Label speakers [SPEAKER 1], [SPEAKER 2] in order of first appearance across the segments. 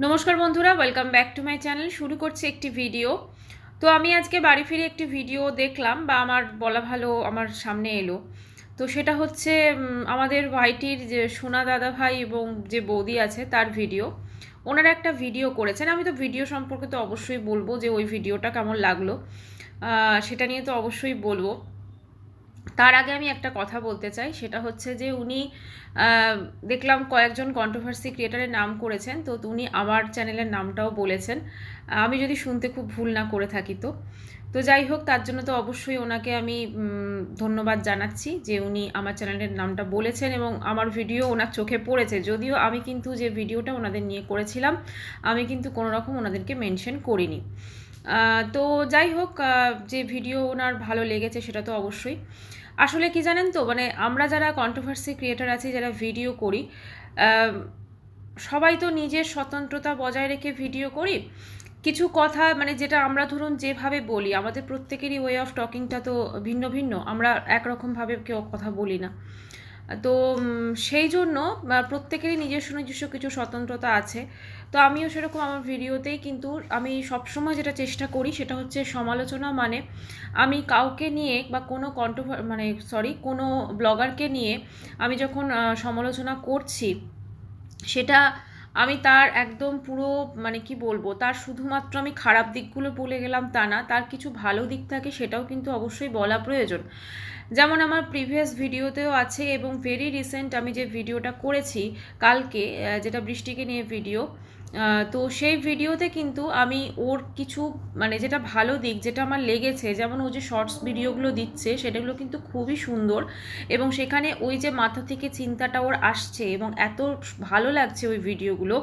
[SPEAKER 1] নমস্কার বন্ধুরা welcome back to my channel শুরু করছি একটি ভিডিও তো আমি আজকে বাড়ি ফিরে একটি ভিডিও দেখলাম বা আমার বলা ভালো আমার সামনে এলো। তো সেটা হচ্ছে আমাদের ভাইটির যে সোনা দাদা ভাই এবং যে বৌদি আছে তার ভিডিও ওনারা একটা ভিডিও করেছেন। আমি তো ভিডিও সম্পর্কে তো অবশ্যই বলব যে ওই ভিডিওটা কেমন লাগল। সেটা নিয়ে তো অবশ্যই বলব। তার আগে আমি একটা কথা বলতে চাই, সেটা হচ্ছে যে উনি দেখলাম কয়েকজন কন্ট্রোভার্সি ক্রিয়েটারের নাম করেছেন, তো উনি আমার চ্যানেলের নামটাও বলেছেন। আমি যদি শুনতে খুব ভুল না করে থাকি তো। তো যাই হোক, তার জন্য তো অবশ্যই ওনাকে আমি ধন্যবাদ জানাচ্ছি যে উনি আমার চ্যানেলের নামটা বলেছেন এবং আমার ভিডিও ওনার চোখে পড়েছে। যদিও আমি কিন্তু যে ভিডিওটা ওনাদের নিয়ে করেছিলাম, আমি কিন্তু কোনো রকম ওনাদেরকে মেনশন করিনি। তো যাই হোক যে ভিডিও ওনার ভালো লেগেছে সেটা তো অবশ্যই। আসলে কি জানেন তো মানে আমরা যারা কন্ট্রোভার্সি ক্রিয়েটার আছি, যারা ভিডিও করি সবাই তো নিজের স্বতন্ত্রতা বজায় রেখে ভিডিও করি। কিছু কথা মানে যেটা আমরা ধরুন যেভাবে বলি, আমাদের প্রত্যেকেরই ওয়ে অফ টকিংটা তো ভিন্ন ভিন্ন, আমরা একরকমভাবে কেউ কথা বলি না। তো সেই জন্য প্রত্যেকেরই নিজস্ব নিজস্ব কিছু স্বতন্ত্রতা আছে। তো আমিও সেরকম আমার ভিডিওতেই কিন্তু আমি সবসময় যেটা চেষ্টা করি সেটা হচ্ছে সমালোচনা মানে আমি কাউকে নিয়ে বা কোনো কন্ট্রোভার মানে সরি কোনো ব্লগারকে নিয়ে আমি যখন সমালোচনা করছি, সেটা আমি তার একদম পুরো মানে কি বলব, তার শুধুমাত্র আমি খারাপ দিকগুলো বলে গেলাম তা না, তার কিছু ভালো দিক থাকে সেটাও কিন্তু অবশ্যই বলা প্রয়োজন। যেমন আমার প্রিভিয়াস ভিডিওতেও আছে এবং ভেরি রিসেন্ট আমি যে ভিডিওটা করেছি, কালকে যেটা বৃষ্টিকে নিয়ে ভিডিও তো সেই ভিডিওতে কিন্তু আমি ওর কিছু মানে যেটা ভালো দিক, যেটা আমার লেগেছে, যেমন ও যে শর্টস ভিডিওগুলো দিচ্ছে সেটাগুলো কিন্তু খুবই সুন্দর এবং সেখানে ওই যে মাথা থেকে চিন্তাটা ওর আসছে এবং এত ভালো লাগছে ওই ভিডিওগুলো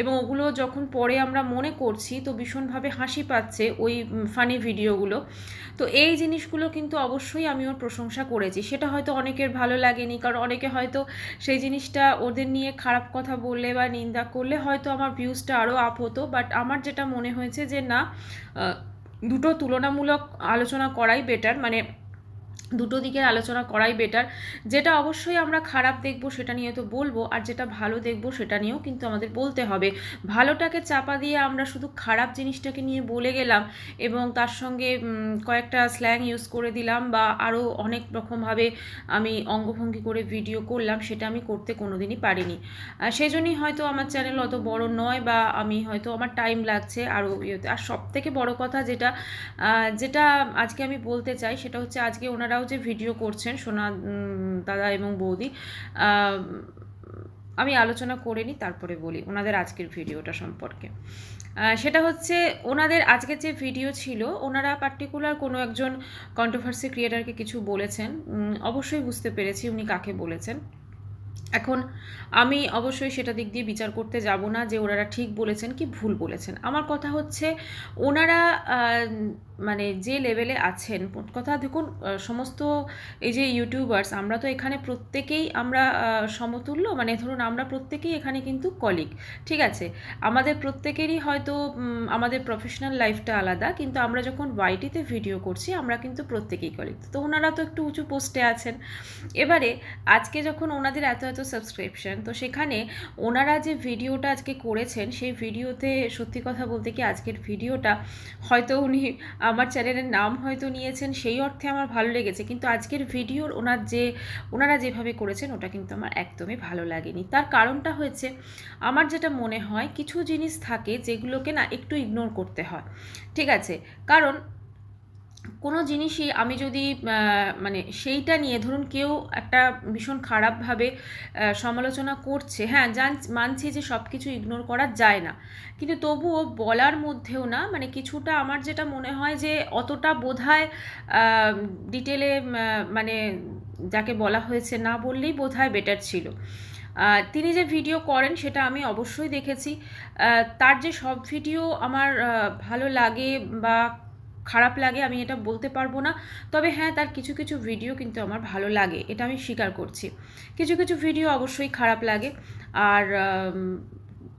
[SPEAKER 1] এবং ওগুলো যখন পরে আমরা মনে করছি তো ভীষণভাবে হাসি পাচ্ছে ওই ফানি ভিডিওগুলো। তো এই জিনিসগুলো কিন্তু অবশ্যই আমি ওর প্রশংসা করেছি। সেটা হয়তো অনেকের ভালো লাগেনি, কারণ অনেকে হয়তো সেই জিনিসটা ওদের নিয়ে খারাপ কথা বললে বা নিন্দা করলে হয়তো আমার ভিউজটা আরও আপ হতো বাট আমার যেটা মনে হয়েছে যে না দুটো তুলনামূলক আলোচনা করাই বেটার মানে দুটো দিকের আলোচনা করাই বেটার যেটা অবশ্যই আমরা খারাপ দেখব সেটা নিয়ে তো বলব, আর যেটা ভালো দেখব সেটা নিয়েও কিন্তু আমাদের বলতে হবে। ভালোটাকে চাপা দিয়ে আমরা শুধু খারাপ জিনিসটাকে নিয়ে বলে গেলাম এবং তার সঙ্গে কয়েকটা স্ল্যাং ইউজ করে দিলাম বা আরও অনেক রকমভাবে আমি অঙ্গভঙ্গি করে ভিডিও করলাম, সেটা আমি করতে কোনো দিনই পারিনি। সেই জন্যই হয়তো আমার চ্যানেল অত বড় নয় বা আমি হয়তো আমার টাইম লাগছে আরও ইয়েতে। আর সব থেকে বড় কথা যেটা যেটা আজকে আমি বলতে চাই সেটা হচ্ছে আজকে ওনারাও যে ভিডিও করছেন, সোনা দাদা এবং বৌদি আমি আলোচনা করে নিই, তারপরে বলি ওনাদের আজকের ভিডিওটা সম্পর্কে। সেটা হচ্ছে ওনাদের আজকের যে ভিডিও ছিল, ওনারা পার্টিকুলার কোনো একজন কন্ট্রোভার্সি ক্রিয়েটারকে কিছু বলেছেন অবশ্যই বুঝতে পেরেছি উনি কাকে বলেছেন। এখন আমি অবশ্যই সেটা দিক দিয়ে বিচার করতে যাব না যে ওনারা ঠিক বলেছেন কি ভুল বলেছেন। আমার কথা হচ্ছে ওনারা মানে যে লেভেলে আছেন কথা দেখুন সমস্ত এই যে ইউটিউবার্স আমরা তো এখানে প্রত্যেকেই আমরা সমতুল্য মানে ধরুন আমরা প্রত্যেকেই এখানে কিন্তু কলিগ ঠিক আছে? আমাদের প্রত্যেকেরই হয়তো আমাদের প্রফেশনাল লাইফটা আলাদা, কিন্তু আমরা যখন ওয়াইটিতে ভিডিও করছি, আমরা কিন্তু প্রত্যেকেই কলিগ তো ওনারা তো একটু উঁচু পোস্টে আছেন। এবারে আজকে যখন ওনাদের এত এত সাবস্ক্রিপশন তো সেখানে ওনারা যে ভিডিওটা আজকে করেছেন, সেই ভিডিওতে সত্যি কথা বলতে কি আজকের ভিডিওটা হয়তো উনি আমার চ্যানেলের নাম হয়তো নিয়েছেন, সেই অর্থে আমার ভালো লেগেছে। কিন্তু আজকের ভিডিওর ওনার যে, ওনারা যেভাবে করেছেন, ওটা কিন্তু আমার একদমই ভালো লাগেনি। তার কারণটা হয়েছে, আমার যেটা মনে হয়, কিছু জিনিস থাকে যেগুলোকে না একটু ইগনোর করতে হয়। ঠিক আছে? কারণ কোনো জিনিসই আমি যদি মানে সেইটা নিয়ে ধরুন কেউ একটা ভীষণ খারাপভাবে সমালোচনা করছে হ্যাঁ জান, মানছি যে সব কিছু ইগনোর করা যায় না। কিন্তু তবুও বলার মধ্যেও না মানে কিছুটা আমার যেটা মনে হয় যে অতটা বোধহয় ডিটেলে মানে যাকে বলা হয়েছে না বললেই বোধহয় বেটার ছিল। তিনি যে ভিডিও করেন সেটা আমি অবশ্যই দেখেছি। তার যে সব ভিডিও আমার ভালো লাগে বা খারাপ লাগে, আমি এটা বলতে পারব না। তবে হ্যাঁ তার কিছু কিছু ভিডিও কিন্তু আমার ভালো লাগে, এটা আমি স্বীকার করছি। কিছু কিছু ভিডিও অবশ্যই খারাপ লাগে। আর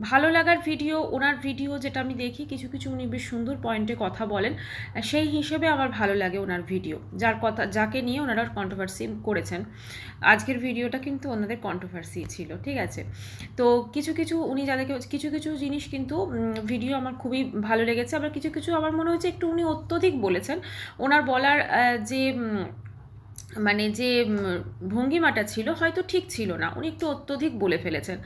[SPEAKER 1] ভালো লাগার ভিডিও, ওনার ভিডিও যেটা আমি দেখি, কিছু কিছু উনি বেশ সুন্দর পয়েন্টে কথা বলেন। সেই হিসেবে আমার ভালো লাগে ওনার ভিডিও, যার কথা, যাকে নিয়ে ওনারা কন্ট্রোভার্সি করেছেন। আজকের ভিডিওটা কিন্তু ওনাদের কন্ট্রোভার্সি ছিল, ঠিক আছে? তো কিছু কিছু উনি যাদেরকে, কিছু কিছু জিনিস কিন্তু ভিডিও আমার খুবই ভালো লেগেছে। আবার কিছু কিছু আমার মনে হচ্ছে একটু উনি অত্যধিক বলেছেন। ওনার বলার যে মানে যে ভঙ্গিমাটা ছিল হয়তো ঠিক ছিল না। উনি একটু অত্যধিক বলে ফেলেছেন।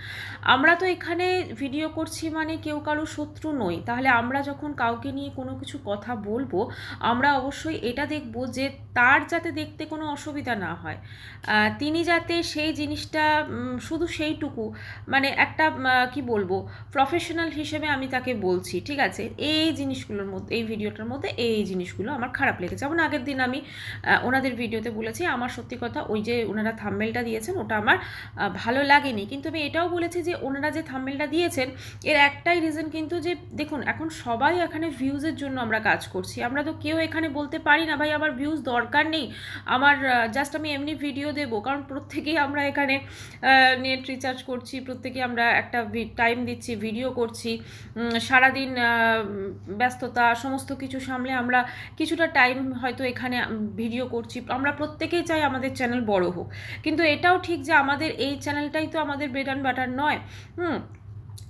[SPEAKER 1] আমরা তো এখানে ভিডিও করছি মানে কেউ কারও শত্রু নই। তাহলে আমরা যখন কাউকে নিয়ে কোনো কিছু কথা বলব, আমরা অবশ্যই এটা দেখব যে তার যাতে দেখতে কোনো অসুবিধা না হয়। তিনি যাতে সেই জিনিসটা শুধু সেইটুকু মানে একটা কি বলব প্রফেশনাল হিসেবে আমি তাকে বলছি, ঠিক আছে? এই জিনিসগুলোর মধ্যে, এই ভিডিওটার মধ্যে এই জিনিসগুলো আমার খারাপ লেগেছে। যেমন আগের দিন আমি ওনাদের ভিডিওতে বলেছি আমার সত্যি কথা ওই যে ওনারা থাম্বেলটা দিয়েছেন, ওটা আমার ভালো লাগেনি। কিন্তু আমি এটাও বলেছি যে, ওনারা যে থাম্বেলটা দিয়েছেন, এর একটাই রিজন কিন্তু যে, দেখুন, এখন সবাই এখানে ভিউজের জন্য আমরা কাজ করছি। আমরা তো কেউ এখানে বলতে পারি না, ভাই, আমার ভিউজ দরকার নেই। আমার জাস্ট আমি এমনি ভিডিও দেব। কারণ প্রত্যেকেই আমরা এখানে নেট রিচার্জ করছি, প্রত্যেকেই আমরা একটা টাইম দিচ্ছি ভিডিও করছি। সারাদিন ব্যস্ততা, সমস্ত কিছু সামলে আমরা কিছুটা টাইম হয়তো এখানে ভিডিও করছি। আমরা প্রত্যেকেই চাই আমাদের চ্যানেল বড় হোক। কিন্তু এটাও ঠিক যে আমাদের এই চ্যানেলটাই তো আমাদের ব্রেড অ্যান্ড বাটার নয়। হুম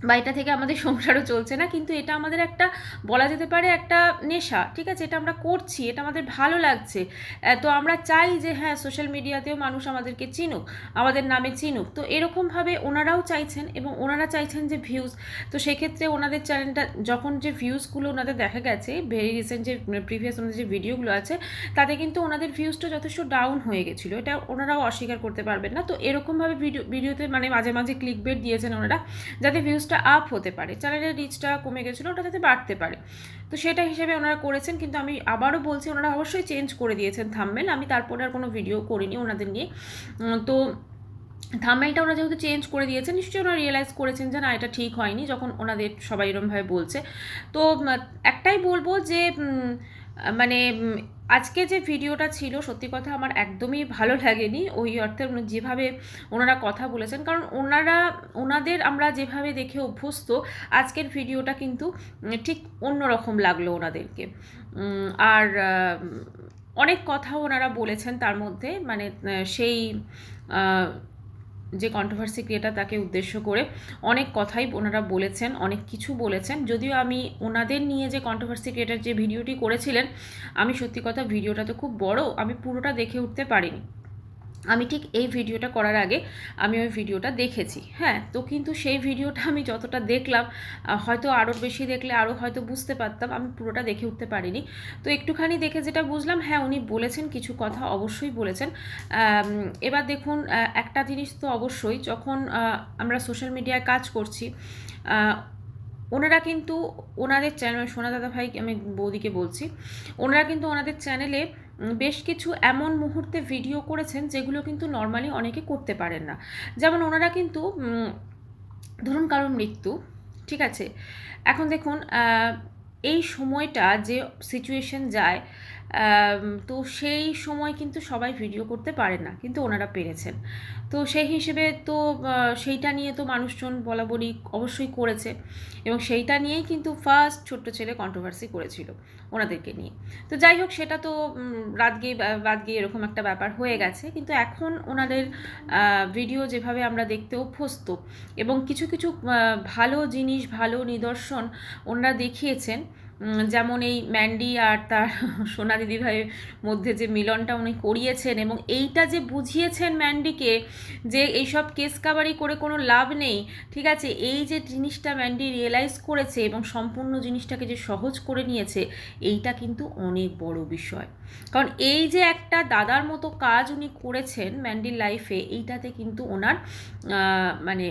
[SPEAKER 1] বা এটা থেকে আমাদের সংসারও চলছে না, কিন্তু এটা আমাদের একটা বলা যেতে পারে একটা নেশা, ঠিক আছে? এটা আমরা করছি, এটা আমাদের ভালো লাগছে। তো আমরা চাই যে হ্যাঁ সোশ্যাল মিডিয়াতেও মানুষ আমাদেরকে চিনুক, আমাদের নামে চিনুক। তো এরকমভাবে ওনারাও চাইছেন এবং ওনারা চাইছেন যে ভিউজ তো সেক্ষেত্রে ওনাদের চ্যানেলটা যখন যে ভিউজগুলো ওনাদের দেখা গেছে ভেরি রিসেন্ট যে প্রিভিয়াস ওনাদের যে ভিডিওগুলো আছে, তাতে কিন্তু ওনাদের ভিউজটা যথেষ্ট ডাউন হয়ে গেছিল। এটা ওনারাও অস্বীকার করতে পারবেন না। তো এরকমভাবে ভিডিও ভিডিওতে মানে মাঝে মাঝে ক্লিক বেট দিয়েছেন ওনারা, যাতে ভিউজটা আপ হতে পারে। চ্যানেলের রিচটা কমে গেছিল, ওটা যাতে বাড়তে পারে। তো সেটা হিসেবে ওনারা করেছেন, কিন্তু আমি আবারও বলছি, ওনারা অবশ্যই চেঞ্জ করে দিয়েছেন থাম্বেল আমি তারপরে আর কোনো ভিডিও করিনি ওনাদের নিয়ে। তো থাম্বেলটা ওরা যেহেতু চেঞ্জ করে দিয়েছেন, নিশ্চয়ই ওনারা রিয়েলাইজ করেছেন যে না, এটা ঠিক হয়নি, যখন ওনাদের সবাই এরমভাবে বলছে। তো একটাই বলব যে মানে আজকে যে ভিডিওটা ছিল, সত্যি কথা আমার একদমই ভালো লাগেনি। ওই অর্থে যেভাবে ওনারা কথা বলেছেন, কারণ ওনারা, ওনাদের আমরা যেভাবে দেখে অভ্যস্ত, আজকের ভিডিওটা কিন্তু ঠিক অন্যরকম লাগল ওনাদেরকে। আর অনেক কথা ওনারা বলেছেন তার মধ্যে মানে সেই যে কন্ট্রোভার্সি ক্রিয়েটার তাকে উদ্দেশ্য করে অনেক কথাই ওনারা বলেছেন, অনেক কিছু বলেছেন। যদিও আমি ওনাদের নিয়ে যে কন্ট্রোভার্সি ক্রিয়েটার যে ভিডিওটি করেছিলেন, আমি সত্যি কথা ভিডিওটা তো খুব বড়, আমি পুরোটা দেখে উঠতে পারিনি। আমি ঠিক এই ভিডিওটা করার আগে আমি ওই ভিডিওটা দেখেছি হ্যাঁ? তো কিন্তু সেই ভিডিওটা আমি যতটা দেখলাম হয়তো আরও বেশি দেখলে আরও হয়তো বুঝতে পারতাম, আমি পুরোটা দেখে উঠতে পারিনি। তো একটুখানি দেখে যেটা বুঝলাম হ্যাঁ উনি বলেছেন, কিছু কথা অবশ্যই বলেছেন। এবার দেখুন একটা জিনিস তো অবশ্যই, যখন আমরা সোশ্যাল মিডিয়ায় কাজ করছি ওনারা কিন্তু ওনাদের চ্যানেল, সোনা দাদা ভাই আমি বৌদিকে বলছি, ওনারা কিন্তু ওনাদের চ্যানেলে বেশ কিছু এমন মুহূর্তে ভিডিও করেছেন যেগুলো কিন্তু নর্মালি অনেকে করতে পারেন না। যেমন ওনারা কিন্তু ধরুন কারোর মৃত্যু, ঠিক আছে? এখন দেখুন এই সময়টা যে সিচুয়েশন যায় তো সেই সময় কিন্তু সবাই ভিডিও করতে পারে না, কিন্তু ওনারা পেরেছেন। তো সেই হিসেবে তো সেইটা নিয়ে তো মানুষজন বলা বলি অবশ্যই করেছে এবং সেইটা নিয়েই কিন্তু ফার্স্ট ছোট্ট ছেলে কন্ট্রোভার্সি করেছিল ওনাদেরকে নিয়ে। তো যাই হোক, সেটা তো রাত গিয়ে বাদ গিয়ে এরকম একটা ব্যাপার হয়ে গেছে, কিন্তু এখন ওনাদের ভিডিও যেভাবে আমরা দেখতে অভ্যস্ত এবং কিছু কিছু ভালো জিনিস, ভালো নিদর্শন ওনারা দেখিয়েছেন যেমন এই ম্যান্ডি আর তার সোনা দিদিভাইয়ের মধ্যে যে মিলনটা উনি করিয়েছেন এবং এইটা যে বুঝিয়েছেন ম্যান্ডিকে যে এইসব কেস কাবারি করে কোনো লাভ নেই, ঠিক আছে? এই যে জিনিসটা ম্যান্ডি রিয়েলাইজ করেছে এবং সম্পূর্ণ জিনিসটাকে যে সহজ করে নিয়েছে, এইটা কিন্তু অনেক বড় বিষয়। কারণ এই যে একটা দাদার মতো কাজ উনি করেছেন ম্যান্ডির লাইফে, এইটাতে কিন্তু ওনার মানে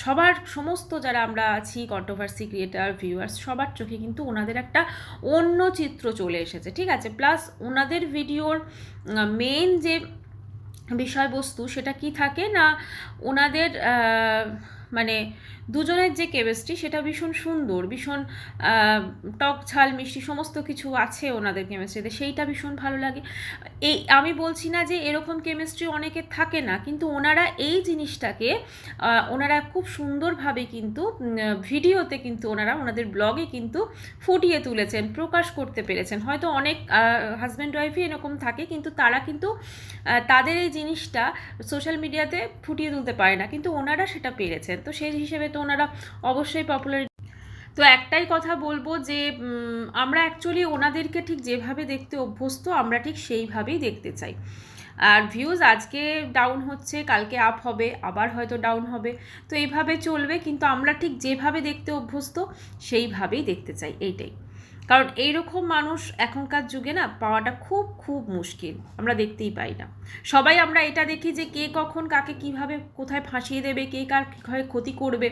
[SPEAKER 1] সবার সমস্ত যারা আমরা আছি কন্ট্রোভার্সি ক্রিয়েটার ভিউয়ার্স সবার চোখে কিন্তু ওনাদের একটা অন্য চিত্র চলে এসেছে, ঠিক আছে? প্লাস ওনাদের ভিডিওর মেন যে বিষয়বস্তু সেটা কি থাকে না, ওনাদের মানে দুজনের যে কেমিস্ট্রি সেটা ভীষণ সুন্দর, ভীষণ টক ঝাল, মিষ্টি সমস্ত কিছু আছে ওনাদের কেমিস্ট্রিতে সেইটা ভীষণ ভালো লাগে। এই আমি বলছি না যে এরকম কেমিস্ট্রি অনেকে থাকে না, কিন্তু ওনারা এই জিনিসটাকে ওনারা খুব সুন্দরভাবে কিন্তু ভিডিওতে কিন্তু ওনারা ওনাদের ব্লগে কিন্তু ফুটিয়ে তুলেছেন, প্রকাশ করতে পেরেছেন। হয়তো অনেক হাজব্যান্ড ওয়াইফই এরকম থাকে, কিন্তু তারা কিন্তু তাদের এই জিনিসটা সোশ্যাল মিডিয়াতে ফুটিয়ে তুলতে পারে না, কিন্তু ওনারা সেটা পেরেছেন। তো সেই হিসেবে তো ওনারা অবশ্যই পপুলার তো একটাই কথা বলব যে আমরা অ্যাকচুয়ালি ওনাদেরকে ঠিক যেভাবে দেখতে অভ্যস্ত, আমরা ঠিক সেইভাবেই দেখতে চাই। আর ভিউজ আজকে ডাউন হচ্ছে, কালকে আপ হবে, আবার হয়তো ডাউন হবে। তো এইভাবে চলবে, কিন্তু আমরা ঠিক যেভাবে দেখতে অভ্যস্ত, সেইভাবেই দেখতে চাই, এইটাই। কারণ এইরকম মানুষ এখনকার যুগে না পাওয়াটা খুব খুব মুশকিল। আমরা দেখতেই পাই না। সবাই আমরা এটা দেখি যে কে কখন কাকে কীভাবে কোথায় ফাঁসিয়ে দেবে, কে কার কীভাবে ক্ষতি করবে,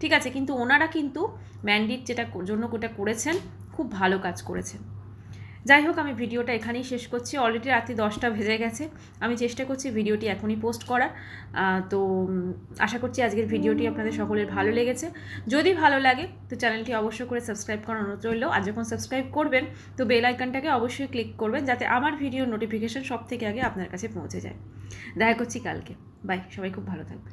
[SPEAKER 1] ঠিক আছে? কিন্তু ওনারা কিন্তু ম্যান্ডিট যেটা জন্য ওটা করেছেন, খুব ভালো কাজ করেছেন। যাই হোক, আমি ভিডিওটা এখানেই শেষ করছি। অলরেডি রাত্রি দশটা ভেজে গেছে। আমি চেষ্টা করছি ভিডিওটি এখনই পোস্ট করার। তো আশা করছি আজকের ভিডিওটি আপনাদের সকলের ভালো লেগেছে। যদি ভালো লাগে, তো চ্যানেলটি অবশ্যই করে সাবস্ক্রাইব করার অনুরোধ রইল। আর যখন সাবস্ক্রাইব করবেন, তো বেল আইকনটাকে অবশ্যই ক্লিক করবেন, যাতে আমার ভিডিওর নোটিফিকেশন সব থেকে আগে আপনার কাছে পৌঁছে যায়। দেখা করছি কালকে। বাই সবাই খুব ভালো থাকবে